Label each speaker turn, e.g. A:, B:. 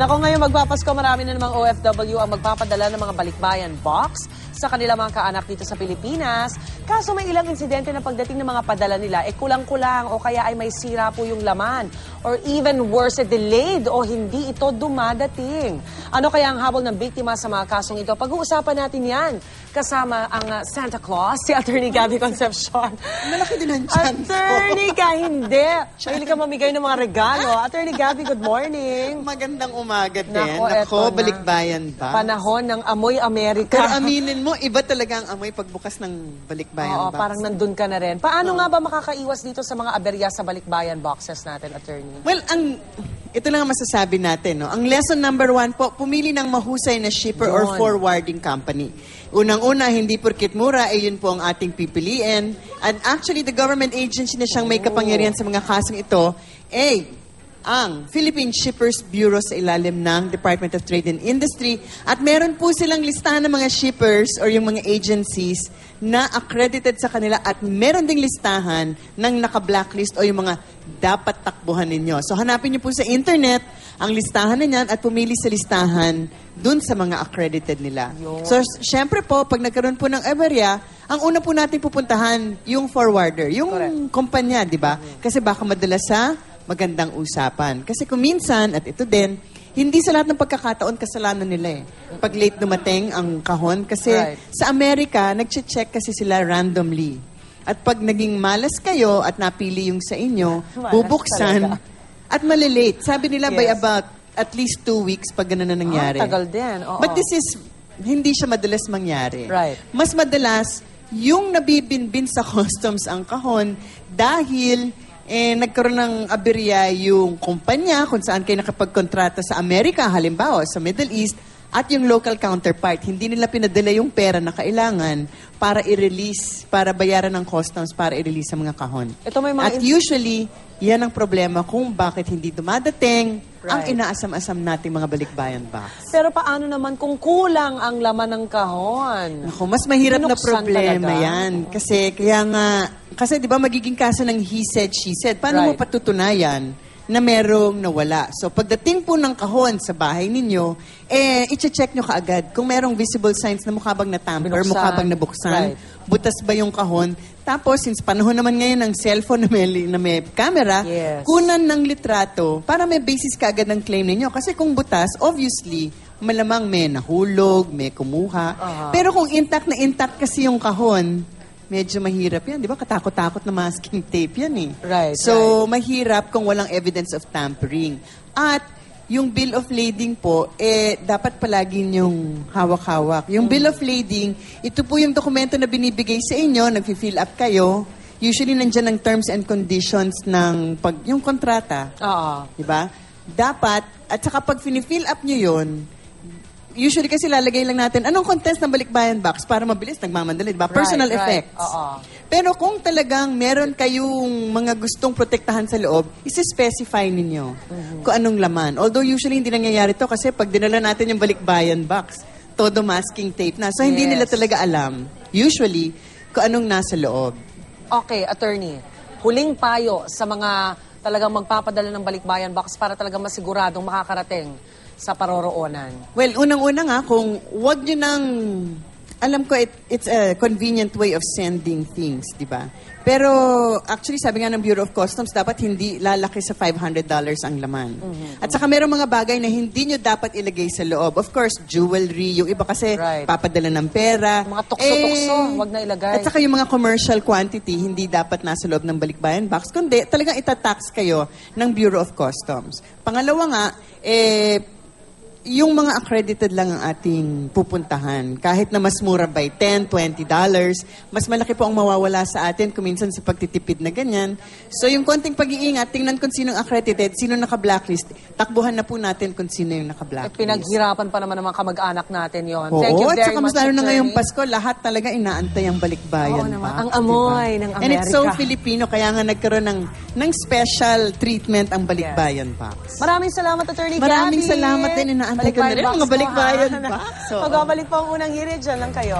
A: Nako ngayon magpapasko, marami na namang OFW ang magpapadala ng mga balikbayan box sa kanilang mga kaanak dito sa Pilipinas. Kaso may ilang insidente na pagdating ng mga padala nila, eh kulang-kulang o kaya ay may sira po yung laman. Or even worse, eh, delayed o hindi ito dumadating. Ano kaya ang habol ng biktima sa mga kasong ito? Pag-uusapan natin yan kasama ang uh, Santa Claus, si Attorney Gabby Concepcion.
B: Malaki din ang chance.
A: Attorney ka, hindi. Mahilig ka mamigay ng mga regalo. Attorney Gabby, good morning.
B: Magandang umaga din.
A: Nako,
B: Nako,
A: eto na.
B: balikbayan ba?
A: Panahon ng amoy Amerika.
B: Pero aminin mo, iba talaga ang amoy pagbukas ng balikbayan
A: Oo,
B: box.
A: parang nandun ka na rin. Paano nga ba makakaiwas dito sa mga aberya sa balikbayan boxes natin, attorney?
B: Well, ang ito lang ang masasabi natin. No? Ang lesson number one po, pumili ng mahusay na shipper or
A: Yun.
B: forwarding company. Unang-una, hindi porkit mura, eh yun po ang ating pipiliin. And actually, the government agency na siyang may kapangyarihan sa mga kasong ito, eh, ang Philippine Shippers Bureau sa ilalim ng Department of Trade and Industry. At meron po silang listahan ng mga shippers or yung mga agencies na accredited sa kanila at meron ding listahan ng naka-blacklist o yung mga dapat takbuhan ninyo. So hanapin niyo po sa internet ang listahan na yan at pumili sa listahan dun sa mga accredited nila.
A: Yun.
B: So syempre po, pag nagkaroon po ng aberya, ang una po natin pupuntahan yung forwarder, yung
A: Correct.
B: kumpanya, di ba? Kasi baka madala sa magandang usapan. Kasi kung minsan, at ito din, hindi sa lahat ng pagkakataon kasalanan nila eh. Pag late dumating ang kahon. Kasi
A: Right.
B: sa Amerika, nag-check kasi sila randomly. At pag naging malas kayo at napili yung sa inyo,
A: Malas
B: bubuksan
A: talaga.
B: at malilate. Sabi nila by
A: Yes.
B: about at least two weeks pag ganun na nangyari.
A: Ah, tagal din. Oo.
B: But this is, hindi siya madalas mangyari.
A: Right.
B: Mas madalas, yung nabibinbin sa customs ang kahon dahil eh, nagkaroon ng aberya yung kumpanya kung saan kayo nakapagkontrata sa Amerika, halimbawa sa Middle East, at yung local counterpart. Hindi nila pinadala yung pera na kailangan para i-release, para bayaran ng customs, para i-release sa mga kahon.
A: Ito may mga
B: At usually, yan ang problema kung bakit hindi dumadating ang
A: Right.
B: inaasam-asam nating mga balikbayan box.
A: Pero paano naman kung kulang ang laman ng kahon?
B: Ako, mas mahirap na
A: Binuksan
B: problema
A: talaga?
B: yan. Kasi, kaya nga, kasi di ba magiging kaso ng he said, she said. Paano mo
A: Right.
B: patutunayan na merong nawala? So, pagdating po ng kahon sa bahay ninyo, eh, iche-check nyo kaagad kung merong visible signs na mukha bang natamper,
A: Binuksan.
B: mukha bang nabuksan,
A: Right.
B: butas ba yung kahon. Tapos, since panahon naman ngayon ng cellphone na may, na may camera,
A: Yes.
B: kunan ng litrato para may basis kaagad ng claim ninyo. Kasi kung butas, obviously, malamang may nahulog, may kumuha. Pero kung intact na intact kasi yung kahon, medyo mahirap yan. Di ba? Katakot-takot na masking tape yan eh.
A: Right,
B: So, mahirap kung walang evidence of tampering. At yung bill of lading po, eh, dapat palagi yung hawak-hawak. Yung bill of lading, ito po yung dokumento na binibigay sa inyo, nag-fill up kayo. Usually, nandyan ang terms and conditions ng pag, yung kontrata.
A: Oo.
B: Di ba? Dapat, at saka pag fini-fill up nyo yun, usually kasi lalagay lang natin, anong contents ng balikbayan box para mabilis, nagmamadali, di ba?
A: Right,
B: Personal
A: right.
B: effects.
A: Oo.
B: Pero kung talagang meron kayong mga gustong protektahan sa loob, isi-specify ninyo
A: Mm-hmm.
B: kung anong laman. Although usually hindi nangyayari to kasi pag dinala natin yung balikbayan box, todo masking tape na. So hindi
A: Yes.
B: nila talaga alam, usually, kung anong nasa loob.
A: Okay, attorney. Huling payo sa mga talagang magpapadala ng balikbayan box para talagang masiguradong makakarating sa paroroonan.
B: Well, unang-una nga, kung wag nyo nang... Alam ko, it, it's a convenient way of sending things, di ba? Pero, actually, sabi nga ng Bureau of Customs, dapat hindi lalaki sa $500 ang laman.
A: Mm-hmm.
B: At saka meron mga bagay na hindi nyo dapat ilagay sa loob. Of course, jewelry, yung iba kasi
A: Right.
B: papadala ng pera.
A: Mga tukso-tukso, wag na ilagay.
B: At saka yung mga commercial quantity, hindi dapat nasa loob ng balikbayan box. Kundi, talagang itatax kayo ng Bureau of Customs. Pangalawa nga, eh, yung mga accredited lang ang ating pupuntahan. Kahit na mas mura by 10, 20 dollars, mas malaki po ang mawawala sa atin kung minsan sa pagtitipid na ganyan. So yung konting pag-iingat, tingnan kung sinong accredited, sino naka-blacklist. Takbuhan na po natin kung sino yung
A: At
B: naka-blacklist.
A: pinaghirapan pa naman ng mga kamag-anak natin yon.
B: Oo,
A: Thank you
B: at
A: very
B: saka
A: much,
B: mas lalo na ngayong
A: attorney.
B: Pasko, lahat talaga inaantay ang balikbayan.
A: Oo naman.
B: box,
A: Ang amoy
B: diba?
A: ng
B: And it's so
A: Amerika.
B: Filipino, kaya nga nagkaroon ng, ng special treatment ang balikbayan box.
A: Maraming salamat, Attorney
B: Maraming
A: Gabby.
B: salaat din. Inaantay ko na rin mga balikbayan box. Oo.
A: Magbabalik pa ang unang hirit. Diyan lang kayo.